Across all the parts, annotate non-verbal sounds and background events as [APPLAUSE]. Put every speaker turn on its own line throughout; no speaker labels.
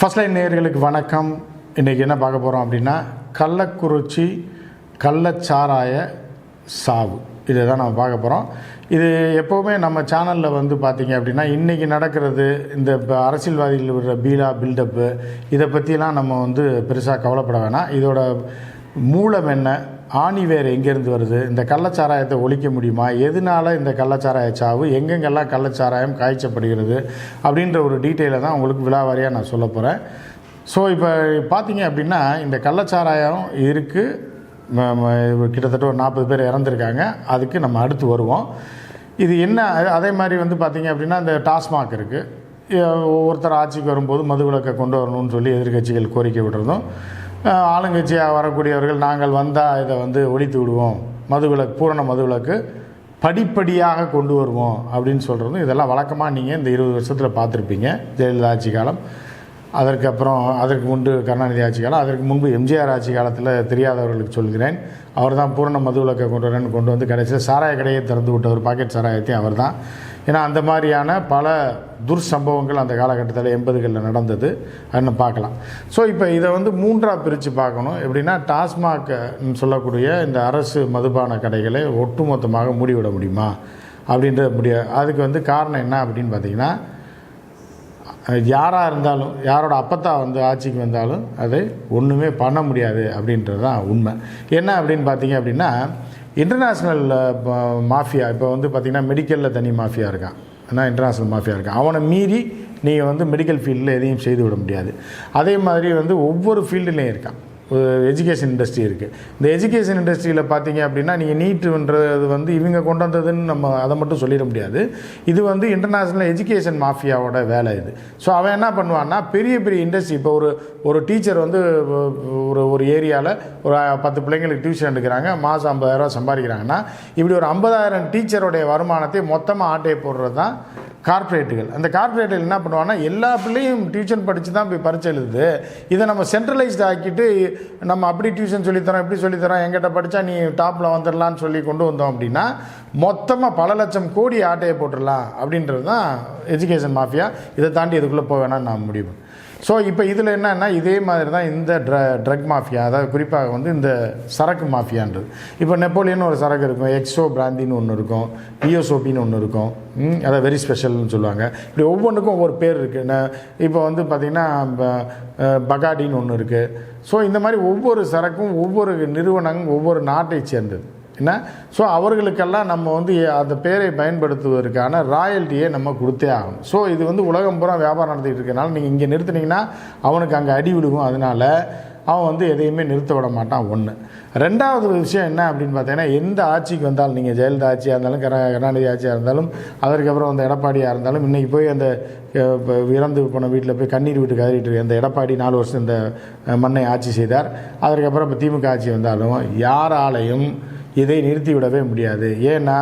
First line நேயர்களுக்கு வணக்கம். இன்றைக்கி என்ன பார்க்க போகிறோம் அப்படின்னா கள்ளக்குறிச்சி கள்ளச்சாராய சாவு. இதை தான் நம்ம பார்க்க போகிறோம் இது எப்போவுமே நம்ம சேனலில் வந்து பார்த்திங்க அப்படின்னா இன்றைக்கி நடக்கிறது இந்த இப்போ அரசியல்வாதிகள் விடுற பீலா பில்டப்பு இதை பற்றிலாம் நம்ம வந்து பெருசாக கவலைப்பட வேணாம். இதோட மூலம் என்ன ஆணி வேர் எங்கேருந்து வருது? இந்த கள்ளச்சாராயத்தை ஒழிக்க முடியுமா? எதனால இந்த கள்ளச்சாராய சாவு? எங்கெங்கெல்லாம் கள்ளச்சாராயம் காய்ச்சப்படுகிறது? அப்படின்ற ஒரு டீட்டெயிலை தான் உங்களுக்கு விழாவாரியாக நான் சொல்ல போகிறேன் ஸோ இப்போ பார்த்தீங்க அப்படின்னா இந்த கள்ளச்சாராயம் இருக்குது கிட்டத்தட்ட ஒரு நாற்பது பேர் இறந்துருக்காங்க. அதுக்கு நம்ம அடுத்து வருவோம். இது என்ன அதே மாதிரி வந்து பார்த்தீங்க அப்படின்னா இந்த டாஸ்மாக் இருக்குது ஒருத்தர் ஆட்சிக்கு வரும்போது மதுவிலக்கை கொண்டு வரணும்னு சொல்லி எதிர்க்கட்சிகள் கோரிக்கை விடுறதும் ஆளுங்கட்சியாக வரக்கூடியவர்கள் நாங்கள் வந்தால் இதை வந்து ஒழித்து விடுவோம். மதுவிலக்கு பூரண மதுவிலக்கு படிப்படியாக கொண்டு வருவோம். அப்படின்னு சொல்கிறதும் இதெல்லாம் வழக்கமாக நீங்கள் இந்த இருபது வருஷத்தில் பார்த்துருப்பீங்க. ஜெயலலிதா ஆட்சி காலம். அதற்கப்புறம் அதற்கு முன்பு கருணாநிதி ஆட்சி காலம் அதற்கு முன்பு எம்ஜிஆர் ஆட்சி காலத்தில் தெரியாதவர்களுக்கு சொல்கிறேன். அவர் தான் பூரண மதுவிலக்கை கொண்டு வரேன்னு கொண்டு வந்து கடைசியில் சாராய கடையை திறந்து விட்டவர் பாக்கெட் சாராயத்தையும் அவர் தான் ஏன்னா அந்த மாதிரியான பல துர் சம்பவங்கள் அந்த காலகட்டத்தில் எண்பதுகளில் நடந்தது. அப்படின்னு பார்க்கலாம். ஸோ இப்போ இதை வந்து மூன்றாக பிரித்து பார்க்கணும். எப்படின்னா டாஸ்மாக் சொல்லக்கூடிய இந்த அரசு மதுபான கடைகளை ஒட்டுமொத்தமாக மூடிவிட முடியுமா? அப்படின்றது முடியாது அதுக்கு வந்து காரணம் என்ன அப்படின்னு பார்த்தீங்கன்னா யாராக இருந்தாலும் யாரோட அப்பத்தா வந்து ஆட்சிக்கு வந்தாலும் அதை ஒன்றுமே பண்ண முடியாது அப்படின்றது தான் உண்மை. என்ன அப்படின்னு பார்த்தீங்க அப்படின்னா இன்டர்நேஷ்னல் uh, மாஃபியா இப்போ வந்து பார்த்திங்கன்னா மெடிக்கலில் தனி மாஃபியா இருக்கான். ஆனால் இன்டர்நேஷ்னல் மாஃபியா இருக்கான். அவனை மீறி நீங்கள் வந்து மெடிக்கல் ஃபீல்டில் எதையும் செய்து விட முடியாது. அதே மாதிரி வந்து ஒவ்வொரு ஃபீல்டுலேயும் இருக்கான். எஜுகேஷன் இண்டஸ்ட்ரி இருக்குது இந்த எஜுகேஷன் இண்டஸ்ட்ரியில் பார்த்தீங்க அப்படின்னா நீங்கள் நீட்டுன்றது வந்து இவங்க கொண்டு வந்ததுன்னு நம்ம அதை மட்டும் சொல்லிட முடியாது. இது வந்து இன்டர்நேஷ்னல் எஜுகேஷன் மாஃபியாவோட வேலை இது. ஸோ அவன் என்ன பண்ணுவான்னா பெரிய பெரிய இண்டஸ்ட்ரி இப்போ ஒரு ஒரு டீச்சர் வந்து ஒரு ஒரு ஏரியாவில் ஒரு பத்து பிள்ளைங்களுக்கு டியூஷன் எடுக்கிறாங்க மாதம் ஐம்பதாயிரரூவா சம்பாதிக்கிறாங்கன்னா இப்படி ஒரு ஐம்பதாயிரம் டீச்சருடைய வருமானத்தை மொத்தமாக ஆட்டையை போடுறது தான் கார்ப்பரேட்டுகள் அந்த கார்ப்பரேட்டுகள் என்ன பண்ணுவாங்கன்னா எல்லா பிள்ளையும் டியூஷன் படித்து தான் போய் பரிச்சை எழுதுது. இதை நம்ம சென்ட்ரலைஸ்ட் ஆக்கிட்டு நம்ம அப்படி டியூஷன் சொல்லித்தரோம் இப்படி சொல்லித்தரோம் எங்கிட்ட படித்தா நீ டாப்பில் வந்துடலான்னு சொல்லி கொண்டு வந்தோம் அப்படின்னா மொத்தமாக பல லட்சம் கோடி ஆட்டையை போட்டுடலாம் அப்படின்றது தான் எஜுகேஷன் மாஃபியா இதை தாண்டி இதுக்குள்ளே போக வேணாம்னு நான் முடிவு. ஸோ இப்போ இதில் என்னன்னா இதே மாதிரி தான் இந்த ட்ர ட்ரக் மாஃபியா அதாவது குறிப்பாக வந்து இந்த சரக்கு மாஃபியான்றது. இப்போ நெப்போலியன் ஒரு சரக்கு இருக்கும் எக்ஸோ பிராந்தின்னு ஒன்று இருக்கும் பிஎஸ்ஓபின்னு ஒன்று இருக்கும் ம், அதாவது வெரி ஸ்பெஷல்னு சொல்லுவாங்க. இப்படி ஒவ்வொன்றுக்கும் ஒவ்வொரு பேர் இருக்குது இப்போ வந்து பார்த்திங்கன்னா பகாடின்னு ஒன்று இருக்குது ஸோ இந்த மாதிரி ஒவ்வொரு சரக்கும் ஒவ்வொரு நிறுவனங்கள் ஒவ்வொரு நாட்டை சேர்ந்தது. என்ன? ஸோ அவர்களுக்கெல்லாம் நம்ம வந்து அந்த பேரை பயன்படுத்துவதற்கான ராயல்ட்டியை நம்ம கொடுத்தே ஆகணும். ஸோ இது வந்து உலகம் பூரா வியாபாரம் நடத்திட்டு இருக்கனால நீங்கள் இங்கே நிறுத்தினீங்கன்னா அவனுக்கு அங்கே அடி விழுகும். அதனால அவன் வந்து எதையுமே நிறுத்த விட மாட்டான் ஒன்று ரெண்டாவது விஷயம் என்ன அப்படின்னு பார்த்தீங்கன்னா எந்த ஆட்சிக்கு வந்தாலும் நீங்கள் ஜெயலலிதா ஆட்சியாக இருந்தாலும் கர கருணாநிதி ஆட்சியாக இருந்தாலும் அதற்கப்புறம் அந்த எடப்பாடியாக இருந்தாலும் இன்றைக்கி போய் அந்த இறந்து போன வீட்டில் போய் கண்ணீர் விட்டு கதறிட்டு இருக்கு. அந்த எடப்பாடி நாலு வருஷம் இந்த மண்ணை ஆட்சி செய்தார். அதற்கப்புறம் இப்போ திமுக ஆட்சி வந்தாலும் யாராலையும் இதை நிறுத்திவிடவே முடியாது. ஏன்னா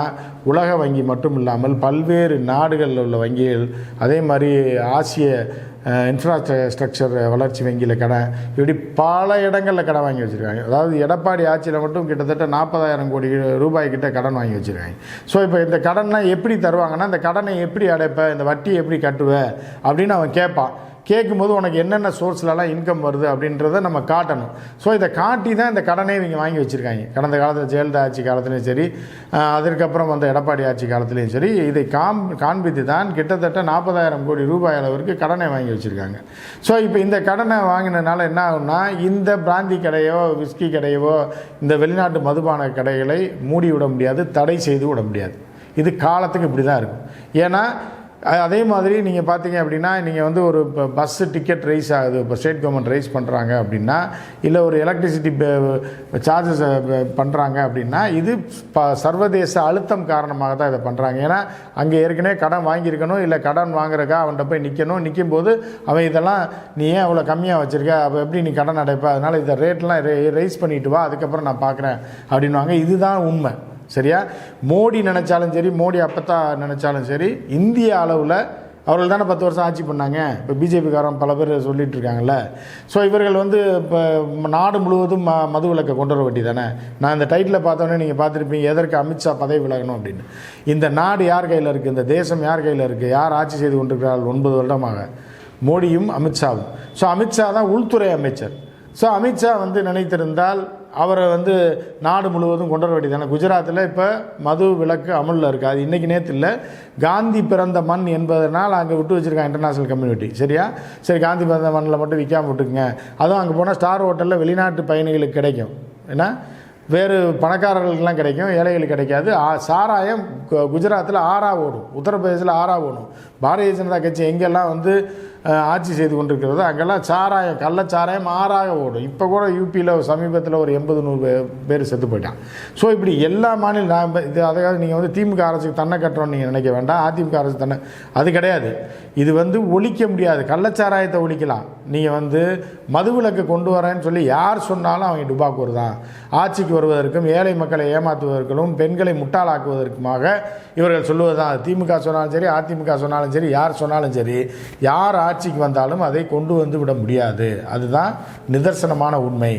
உலக வங்கி மட்டும் இல்லாமல் பல்வேறு நாடுகளில் உள்ள வங்கிகள் அதே மாதிரி ஆசிய இன்ஃப்ராஸ்ட்ரக்சர் வளர்ச்சி வங்கியில் கடன் இப்படி பல இடங்களில் கடன் வாங்கி வச்சுருக்காங்க. அதாவது எடப்பாடி ஆட்சியில் மட்டும் கிட்டத்தட்ட நாற்பதாயிரம் கோடி ரூபாய் கிட்ட கடன் வாங்கி வச்சுருக்காங்க. ஸோ இப்போ இந்த கடன்லாம் எப்படி தருவாங்கன்னா இந்த கடனை எப்படி அடைப்ப இந்த வட்டியை எப்படி கட்டுவ அப்படின்னு அவன் கேட்பான். கேட்கும்போது உனக்கு என்னென்ன சோர்ஸ்லலாம் இன்கம் வருது அப்படின்றத நம்ம காட்டணும். ஸோ இதை காட்டி தான் இந்த கடனை இவங்க வாங்கி வச்சுருக்காங்க. கடந்த காலத்தில் ஜெயலலிதா ஆட்சி காலத்துலேயும் சரி அதற்கப்புறம் வந்த எடப்பாடி ஆட்சி காலத்துலேயும் சரி இதை காம் காண்பித்து தான் கிட்டத்தட்ட நாற்பதாயிரம் கோடி ரூபாய் அளவிற்கு கடனை வாங்கி வச்சுருக்காங்க. ஸோ இப்போ இந்த கடனை வாங்கினதுனால என்ன ஆகும்னா இந்த பிராந்தி கடையோ விஸ்கி கடையவோ இந்த வெளிநாட்டு மதுபான கடைகளை மூடி விட முடியாது தடை செய்து விட முடியாது. இது காலத்துக்கு இப்படி தான் இருக்கும். ஏன்னா அதே மாதிரி நீங்கள் பார்த்தீங்க அப்படின்னா நீங்கள் வந்து ஒரு இப்போ பஸ்ஸு டிக்கெட் ரைஸ் ஆகுது. இப்போ ஸ்டேட் கவர்மெண்ட் ரைஸ் பண்ணுறாங்க அப்படின்னா இல்லை ஒரு எலக்ட்ரிசிட்டி சார்ஜஸ் பண்ணுறாங்க அப்படின்னா இது ப சர்வதேச அழுத்தம் காரணமாக தான் இதை பண்ணுறாங்க ஏன்னா அங்கே ஏற்கனவே கடன் வாங்கியிருக்கணும் இல்லை கடன் வாங்குறக்கா அவன்கிட்ட போய் நிற்கணும் நிற்கும் போது அவன் இதெல்லாம் நீ ஏன் அவ்வளோ கம்மியாக வச்சுருக்க? அப்போ எப்படி நீ கடன் அடைப்ப? அதனால் இதை ரேட்லாம் ரைஸ் பண்ணிட்டு வா அதுக்கப்புறம் நான் பார்க்குறேன் அப்படின்வாங்க இதுதான் உண்மை. சரியா? மோடி நினச்சாலும் சரி மோடி அப்பத்தா நினச்சாலும் சரி இந்திய அளவில் அவர்கள் தானே பத்து வருஷம் ஆட்சி பண்ணாங்க. இப்போ பிஜேபிக்காரன் பல பேர் சொல்லிட்டு இருக்காங்கல்ல. ஸோ இவர்கள் வந்து இப்போ நாடு முழுவதும் ம மது விலக்கை கொண்டு வர வேண்டி தானே நான் இந்த டைட்டில் பார்த்தோன்னே நீங்கள் பார்த்துருப்பீங்க எதற்கு அமித்ஷா பதவி விலகணும் அப்படின்னு. இந்த நாடு யார் கையில் இருக்குது இந்த தேசம் யார் கையில் இருக்குது யார் ஆட்சி செய்து கொண்டிருக்கிறார்கள் ஒன்பது வருடமாக? மோடியும் அமித்ஷாவும். ஸோ அமித்ஷா தான் உள்துறை அமைச்சர். ஸோ அமித்ஷா வந்து நினைத்திருந்தால் அவரை வந்து நாடு முழுவதும் கொண்டு வர வேண்டியதானே குஜராத்தில் இப்போ மது விலக்கு அமலில் இருக்குது அது இன்றைக்கி நேற்று இல்லை. காந்தி பிறந்த மண் என்பதனால் அங்கே விட்டு வச்சுருக்காங்க இன்டர்நேஷ்னல் கம்யூனிட்டி சரியா? சரி காந்தி பிறந்த மண்ணில் மட்டும் விற்காம விட்டுக்குங்க. அதுவும் அங்கே போனால் ஸ்டார் ஹோட்டலில் வெளிநாட்டு பயணிகளுக்கு கிடைக்கும். ஏன்னா வேறு பணக்காரர்களுக்கெல்லாம் கிடைக்கும். ஏழைகளுக்கு கிடைக்காது. ஆ- சாராயம் குஜராத்தில் ஆறா ஓடும். உத்தரப்பிரதேசில் ஆறா ஓடும். பாரதிய ஜனதா கட்சி எங்கெல்லாம் வந்து ஆட்சி செய்து கொண்டிருக்கிறதோ அங்கெல்லாம் சாராயம் கள்ளச்சாராயம் ஆறாக ஓடும். இப்போ கூட யூபியில் சமீபத்தில் ஒரு எண்பது நூறு பேர் செத்து போயிட்டான் ஸோ இப்படி எல்லா மாநில நான் இது அதாவது நீங்கள் வந்து திமுக அரசுக்கு தன்னை கட்டுறோம்னு நீங்கள் நினைக்க வேண்டாம். அதிமுக அரசு தன்னை அது கிடையாது. இது வந்து ஒழிக்க முடியாது. கள்ளச்சாராயத்தை ஒழிக்கலாம். நீங்கள் வந்து மதுவிலக்கு கொண்டு வரேன்னு சொல்லி யார் சொன்னாலும் அவங்க டுபாக்கூர் தான். ஆட்சிக்கு வருவதற்கும் ஏழை மக்களை ஏமாற்றுவதற்கும் பெண்களை முட்டாளாக்குவதற்குமாக இவர்கள் சொல்லுவது தான் திமுக சொன்னாலும் சரி அதிமுக சொன்னாலும் சரி யார் சொன்னாலும் சரி யார் ஆட்சிக்கு வந்தாலும் அதை கொண்டு வந்து விட முடியாது. அதுதான் நிதர்சனமான உண்மை.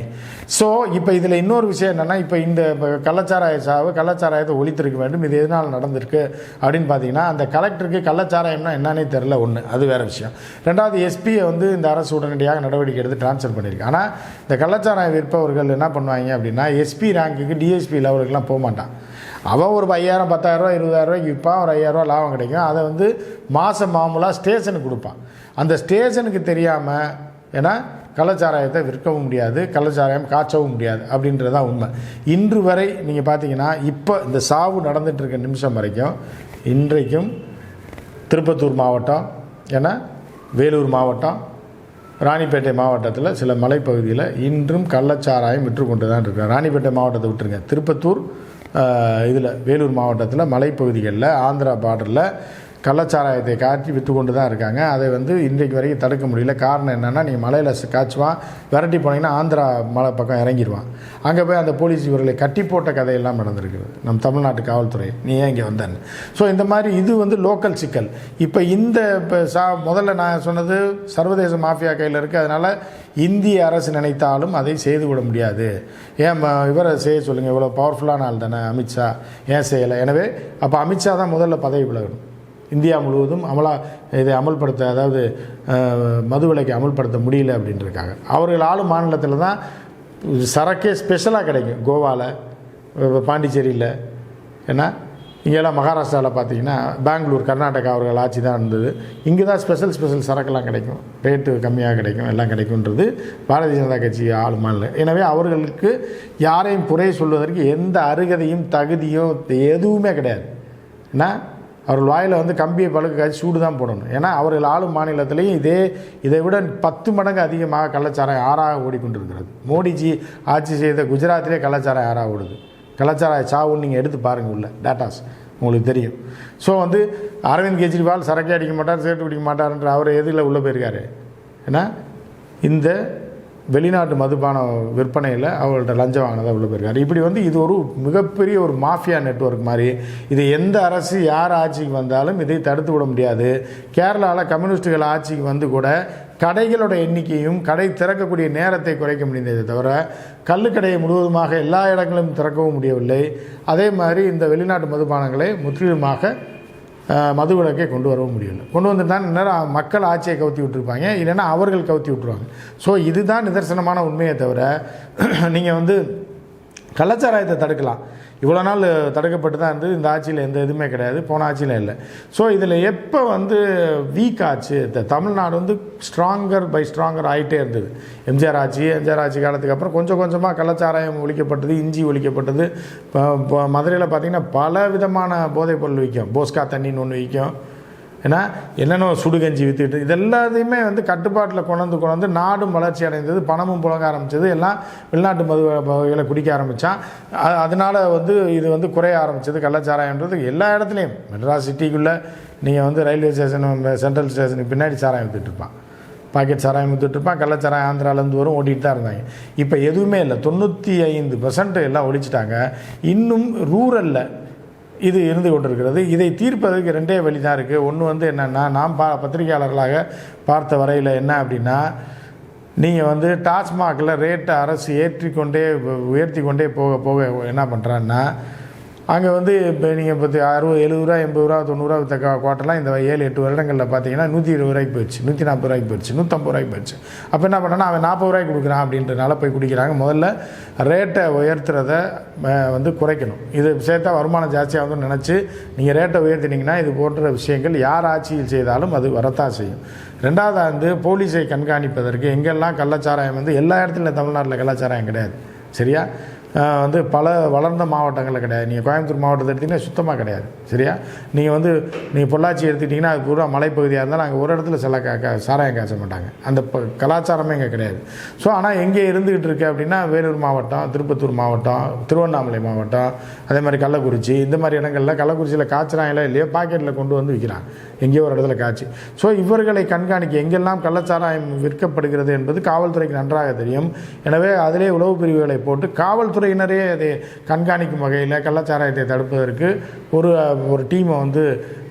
ஸோ இப்போ இதில் இன்னொரு விஷயம் என்னென்னா இப்போ இந்த கள்ளச்சாராய சாவு கள்ளச்சாராயத்தை ஒழித்திருக்க வேண்டும். இது எதனால் நடந்திருக்கு அப்படின்னு பார்த்தீங்கன்னா அந்த கலெக்டருக்கு கள்ளச்சாராயம்னா என்னன்னே தெரில ஒன்று அது வேறு விஷயம். ரெண்டாவது எஸ்பியை வந்து இந்த அரசு உடனடியாக நடவடிக்கை எடுத்து ட்ரான்ஸ்ஃபர் பண்ணியிருக்கு. ஆனால் இந்த கள்ளச்சாராயம் விற்பவர்கள் என்ன பண்ணுவாங்க அப்படின்னா எஸ்பி ரேங்க்குக்கு டிஎஸ்பி லெவலுக்குலாம் போக மாட்டான். அவன் ஒரு ஐயாயிரம் பத்தாயிரரூவா இருபதாயிரரூவாய்க்கு விற்பான் ஒரு ஐயாயிரரூவா லாபம் கிடைக்கும். அதை வந்து மாதம் மாமூலாக ஸ்டேஷனுக்கு கொடுப்பான். அந்த ஸ்டேஷனுக்கு தெரியாமல் ஏன்னா கள்ளச்சாராயத்தை விற்கவும் முடியாது கள்ளச்சாராயம் காய்ச்சவும் முடியாது அப்படின்றது தான் உண்மை. இன்று வரை நீங்கள் பார்த்தீங்கன்னா இப்போ இந்த சாவு நடந்துகிட்ருக்க இருக்க நிமிஷம் வரைக்கும் இன்றைக்கும் திருப்பத்தூர் மாவட்டம் ஏன்னா வேலூர் மாவட்டம் ராணிப்பேட்டை மாவட்டத்தில் சில மலைப்பகுதியில் இன்றும் கள்ளச்சாராயம் விற்று கொண்டு தான் இருக்கு ராணிப்பேட்டை மாவட்டத்தை விட்டுருங்க. திருப்பத்தூர் இதில் வேலூர் மாவட்டத்தில் மலைப்பகுதிகளில் ஆந்திரா பார்டரில் கள்ளச்சாராயத்தை காய்ச்சி விற்று கொண்டு தான் இருக்காங்க. அதை வந்து இன்றைக்கு வரைக்கும் தடுக்க முடியல. காரணம் என்னென்னா நீங்கள் மலையில் காய்ச்சுவான் விரட்டி போனீங்கன்னா ஆந்திரா மலை பக்கம் இறங்கிடுவான் அங்கே போய் அந்த போலீஸ் இவர்களை கட்டி போட்ட கதையெல்லாம் நடந்திருக்குது. நம் தமிழ்நாட்டு காவல்துறை நீ ஏன் இங்கே வந்தேன்னு. ஸோ இந்த மாதிரி இது வந்து லோக்கல் சிக்கல். இப்போ இந்த இப்போ சா முதல்ல நான் சொன்னது சர்வதேச மாஃபியா கையில் இருக்குது அதனால் இந்திய அரசு நினைத்தாலும் அதை செய்து விட முடியாது. ஏன் ம- இவரை செய்ய சொல்லுங்கள் இவ்வளோ பவர்ஃபுல்லான ஆள் தானே அமித்ஷா. ஏன் செய்யலை? எனவே அப்போ அமித்ஷா தான் முதல்ல பதவி விலகணும். இந்தியா முழுவதும் அமலா இதை அமல்படுத்த அதாவது மதுவிலக்கை மது அமல்படுத்த முடியல அப்படின்ட்டுருக்காங்க அவர்கள் ஆளும் மாநிலத்தில் தான் சரக்கே ஸ்பெஷலாக கிடைக்கும். கோவாவில் பாண்டிச்சேரியில். ஏன்னா இங்கெல்லாம் மகாராஷ்டிராவில் பார்த்தீங்கன்னா பெங்களூர் கர்நாடகா அவர்கள் ஆட்சி தான் இருந்தது. இங்கே தான் ஸ்பெஷல் ஸ்பெஷல் சரக்குலாம் கிடைக்கும். ரேட்டு கம்மியாக கிடைக்கும் எல்லாம் கிடைக்குன்றது பாரதிய ஜனதா கட்சி ஆளும் மாநிலம். எனவே அவர்களுக்கு யாரையும் குறை சொல்வதற்கு எந்த அருகதையும் தகுதியும் எதுவுமே கிடையாது. ஏன்னா அவர் வாயில் வந்து கம்பியை பழுக்க காய்ச்சி சூடு தான் போடணும். ஏன்னா அவர்கள் ஆளும் மாநிலத்திலையும் இதே இதை விட பத்து மடங்கு அதிகமாக கள்ளச்சாராயம் ஆறாக ஓடிக்கொண்டிருக்கிறது. மோடிஜி ஆட்சி செய்த குஜராத்திலே கள்ளச்சாராயம் ஆறாக ஓடுது. கள்ளச்சாராய சாவுன்னு நீங்கள் எடுத்து பாருங்கள் உள்ள டேட்டாஸ் உங்களுக்கு தெரியும். ஸோ வந்து அரவிந்த் கெஜ்ரிவால் சரக்கே அடிக்க மாட்டார் சேட்டு பிடிக்க மாட்டார்ன்ற அவர் எதில் உள்ளே போயிருக்காரு. ஏன்னா இந்த வெளிநாட்டு மதுபான விற்பனையில் அவள்கிட்ட லஞ்சம் வாங்கினதா உள்ள போயிருக்காரு. இப்படி வந்து இது ஒரு மிகப்பெரிய ஒரு மாஃபியா நெட்வொர்க் மாதிரி. இது எந்த அரசு யார் ஆட்சிக்கு வந்தாலும் இதை தடுத்து விட முடியாது. கேரளாவில் கம்யூனிஸ்டுகள் ஆட்சிக்கு வந்து கூட கடைகளோட எண்ணிக்கையும் கடை திறக்கக்கூடிய நேரத்தை குறைக்க முடிந்ததை தவிர கள்ளுக்கடையை முழுவதுமாக எல்லா இடங்களிலும் திறக்கவும் முடியவில்லை. அதே மாதிரி இந்த வெளிநாட்டு மதுபானங்களை முற்றிலுமாக அஹ், மது கொண்டு வரவும் முடியும் கொண்டு வந்துட்டால் நேரம் மக்கள் ஆட்சியை கவுத்தி விட்டுருப்பாங்க. இல்லைன்னா அவர்கள் கவுத்தி விட்டுருவாங்க. ஸோ இதுதான் நிதர்சனமான உண்மையை தவிர [CLEARS THROAT] நீங்கள் வந்து கலாச்சாரத்தை தடுக்கலாம். இவ்வளோ நாள் தடுக்கப்பட்டு தான் இருந்தது. இந்த ஆட்சியில் எந்த இதுவுமே கிடையாது. போன ஆட்சியில் இல்லை. ஸோ இதில் எப்போ வந்து வீக் ஆச்சு? இந்த தமிழ்நாடு வந்து ஸ்ட்ராங்கர் பை ஸ்ட்ராங்கர் ஆகிட்டே இருந்தது. எம்ஜிஆர் ஆட்சி எம்ஜிஆர் ஆட்சி காலத்துக்கு அப்புறம் கொஞ்சம் கொஞ்சமாக கள்ளச்சாராயம் ஒழிக்கப்பட்டது இஞ்சி ஒழிக்கப்பட்டது. இப்போ இப்போ மதுரையில் பார்த்திங்கன்னா பல விதமான போதைப் பொருள் விற்கும். போஸ்கா தண்ணின்னு ஒன்று விற்கும். ஏன்னா என்னென்ன சுடுகஞ்சி விற்றுட்டு இது எல்லாத்தையுமே வந்து கட்டுப்பாட்டில் கொண்டு கொண்டு வந்து நாடும் வளர்ச்சி அடைந்தது பணமும் புழங்க ஆரம்பிச்சது எல்லாம் வெளிநாட்டு மது வகைகளை குடிக்க ஆரம்பித்தான் அதனால் வந்து இது வந்து குறைய ஆரம்பிச்சது கள்ளச்சாராயன்றது எல்லா இடத்துலையும். மெட்ராஸ் சிட்டிக்குள்ளே நீங்கள் வந்து ரயில்வே ஸ்டேஷன் சென்ட்ரல் ஸ்டேஷனுக்கு பின்னாடி சாராயம் வித்துட்டுருப்பான் பாக்கெட் சாராயம் விற்றுட்டுருப்பான் கள்ளச்சாராயம் ஆந்திராலேருந்து வரும் ஓட்டிகிட்டு தான் இருந்தாங்க. இப்போ எதுவுமே இல்லை தொண்ணூற்றி ஐந்து பர்சன்ட் எல்லாம் ஒழிச்சிட்டாங்க. இன்னும் ரூரலில் இது இருந்து கொண்டிருக்கிறது. இதை தீர்ப்பதற்கு ரெண்டே வழி தான் இருக்குது ஒன்று வந்து என்னென்னா நாம் பா பத்திரிகையாளர்களாக பார்த்த வரையில் என்ன அப்படின்னா நீங்கள் வந்து டாஸ்மாகில் ரேட்டை அரசு ஏற்றிக்கொண்டே உயர்த்தி கொண்டே போக போக என்ன பண்ணுறான்னா அங்கே வந்து இப்போ நீங்கள் பத்து அறுபது எழுபது ரூபா எண்பது ரூபா தொண்ணூறுரூவா வித்த கா- குவாட்டர்லாம் இந்த ஏழு எட்டு வருடங்களில் பார்த்தீங்கன்னா நூற்றி இருபது ரூபாய்க்கு போயிடுச்சு. நூற்றி நாற்பது ரூபாய்க்கு போயிடுச்சு. நூற்றம்பது ரூபாய்க்கு போயிடுச்சு. அப்போ என்ன பண்ணனா அவன் நாற்பது ரூபாய்க்கு கொடுக்குறான் அப்படின்றனால போய் குடிக்கிறாங்க. முதல்ல ரேட்டை உயர்த்துறத வந்து குறைக்கணும். இது சேர்த்தா வருமானம் ஜாஸ்தியாகும்னு நினச்சி நீங்கள் ரேட்டை உயர்த்தினீங்கன்னா இது போன்ற விஷயங்கள் யார் ஆட்சியில் செய்தாலும் அது வரத்தான் செய்யும். ரெண்டாவது வந்து போலீஸை கண்காணிப்பதற்கு எங்கெல்லாம் கள்ளச்சாராயம் வந்து எல்லா இடத்துலையும் தமிழ்நாட்டில் கள்ளச்சாராயம் கிடையாது. சரியா? வந்து பல வளர்ந்த மாவட்டங்களில் கிடையாது. நீங்கள் கோயம்புத்தூர் மாவட்டத்தை எடுத்திங்கன்னா சுத்தமாக கிடையாது. சரியா? நீங்கள் வந்து நீங்கள் பொள்ளாச்சி எடுத்துக்கிட்டிங்கன்னா அது பூரா மலைப்பகுதியாக இருந்தால் நாங்கள் ஒரு இடத்துல சில க சாராயம் காய்ச்ச மாட்டாங்க. அந்த ப கலாச்சாரமே இங்கே கிடையாது. ஸோ ஆனால் எங்கே இருந்துக்கிட்டு இருக்கு அப்படின்னா வேலூர் மாவட்டம் திருப்பத்தூர் மாவட்டம் திருவண்ணாமலை மாவட்டம் அதே மாதிரி கள்ளக்குறிச்சி இந்த மாதிரி இடங்களில் கள்ளக்குறிச்சியில் காய்ச்சறாங்களோ இல்லையோ பாக்கெட்டில் கொண்டு வந்து விற்கிறாங்க எங்கேயோ ஒரு இடத்துல காய்ச்சி. ஸோ இவர்களை கண்காணிக்க எங்கெல்லாம் கள்ளச்சாராயம் விற்கப்படுகிறது என்பது காவல்துறைக்கு நன்றாக தெரியும். எனவே அதிலே உளவு பிரிவுகளை போட்டு காவல்துறை காவல்துறையினரே அதை கண்காணிக்கும் வகையில் கள்ளச்சாராயத்தை தடுப்பதற்கு ஒரு ஒரு டீமை வந்து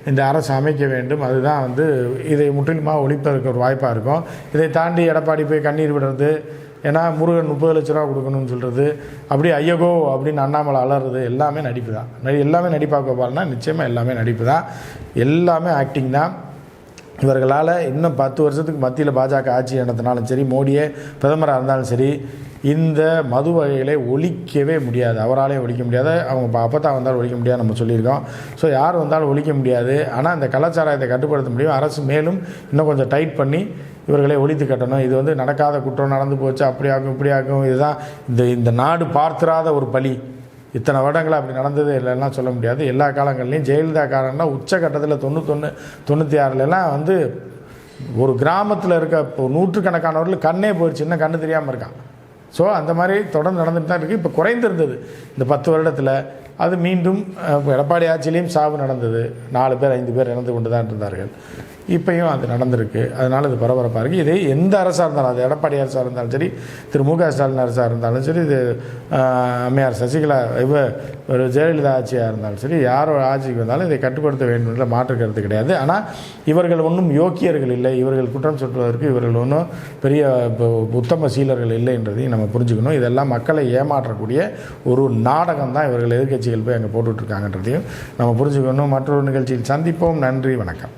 இந்த அரசு அமைக்க வேண்டும். அதுதான் வந்து இதை முற்றிலுமாக ஒழிப்பதற்கு ஒரு வாய்ப்பாக இருக்கும். இதை தாண்டி எடப்பாடி போய் கண்ணீர் விடுறது ஏன்னா முருகன் முப்பது லட்ச ரூபா கொடுக்கணும்னு சொல்கிறது அப்படி ஐயகோ அப்படின்னு அண்ணாமலை அலறது எல்லாமே நடிப்பு தான். நடி எல்லாமே நடிப்பாக பாருன்னா நிச்சயமாக எல்லாமே நடிப்பு தான். எல்லாமே ஆக்டிங் தான். இவர்களால் இன்னும் பத்து வருஷத்துக்கு மத்தியில் பாஜக ஆட்சி நடத்தினாலும் சரி மோடியே பிரதமராக இருந்தாலும் சரி இந்த மது வகைகளை ஒழிக்கவே முடியாது. அவராலே ஒழிக்க முடியாது. அவங்க அப்பத்தா வந்தாலும் ஒழிக்க முடியாது நம்ம சொல்லியிருக்கோம். ஸோ யார் வந்தாலும் ஒழிக்க முடியாது. ஆனால் இந்த கலாச்சாரத்தை கட்டுப்படுத்த முடியும். அரசு மேலும் இன்னும் கொஞ்சம் டைட் பண்ணி இவர்களை ஒழித்து கட்டணும். இது வந்து நடக்காத குற்றம் நடந்து போச்சு. அப்படி ஆகும் இப்படி ஆகும். இதுதான் இந்த இந்த நாடு பார்த்திராத ஒரு பழி இத்தனை வருடங்கள் அப்படி நடந்தது இல்லைன்னா சொல்ல முடியாது. எல்லா காலங்கள்லையும் ஜெயலலிதா காலம்னா உச்சகட்டத்தில் தொண்ணூத்தொன்று தொண்ணூற்றி ஆறுலலாம் வந்து ஒரு கிராமத்தில் இருக்க இப்போ நூற்றுக்கணக்கானவர்கள் கண்ணே போயிடுச்சு இன்னும் கண்ணு தெரியாமல் இருக்கான். ஸோ அந்த மாதிரி தொடர்ந்து நடந்துட்டு தான் இருக்குது இப்போ குறைந்திருந்தது. இந்த பத்து வருடத்தில் அது மீண்டும் எடப்பாடி ஆட்சியிலையும் சாவு நடந்தது. நாலு பேர் ஐந்து பேர் இறந்து கொண்டு தான் இருந்தார்கள். இப்பையும் அது நடந்திருக்கு. அதனால் இது பரபரப்பாக இருக்குது இதே எந்த அரசாக இருந்தாலும் அது எடப்பாடி அரசாக இருந்தாலும் சரி திரு மு க ஸ்டாலின் அரசாக இருந்தாலும் சரி இது அம்மையார் சசிகலா இவ ஒரு ஜெயலலிதா ஆட்சியாக இருந்தாலும் சரி யாரோட ஆட்சிக்கு வந்தாலும் இதை கட்டுப்படுத்த வேண்டும் என்ற மாற்று கருத்து கிடையாது. ஆனால் இவர்கள் ஒன்றும் யோக்கியர்கள் இல்லை. இவர்கள் குற்றம் சுட்டுவதற்கு இவர்கள் ஒன்றும் பெரிய உத்தம சீலர்கள் இல்லை என்றதையும் நம்ம புரிஞ்சுக்கணும். இதெல்லாம் மக்களை ஏமாற்றக்கூடிய ஒரு நாடகம் தான் இவர்கள் எதிர்க்கட்சிகள் போய் அங்கே போட்டுட்ருக்காங்கன்றதையும் நம்ம புரிஞ்சுக்கணும். மற்றொரு நிகழ்ச்சியில் சந்திப்போம். நன்றி. வணக்கம்.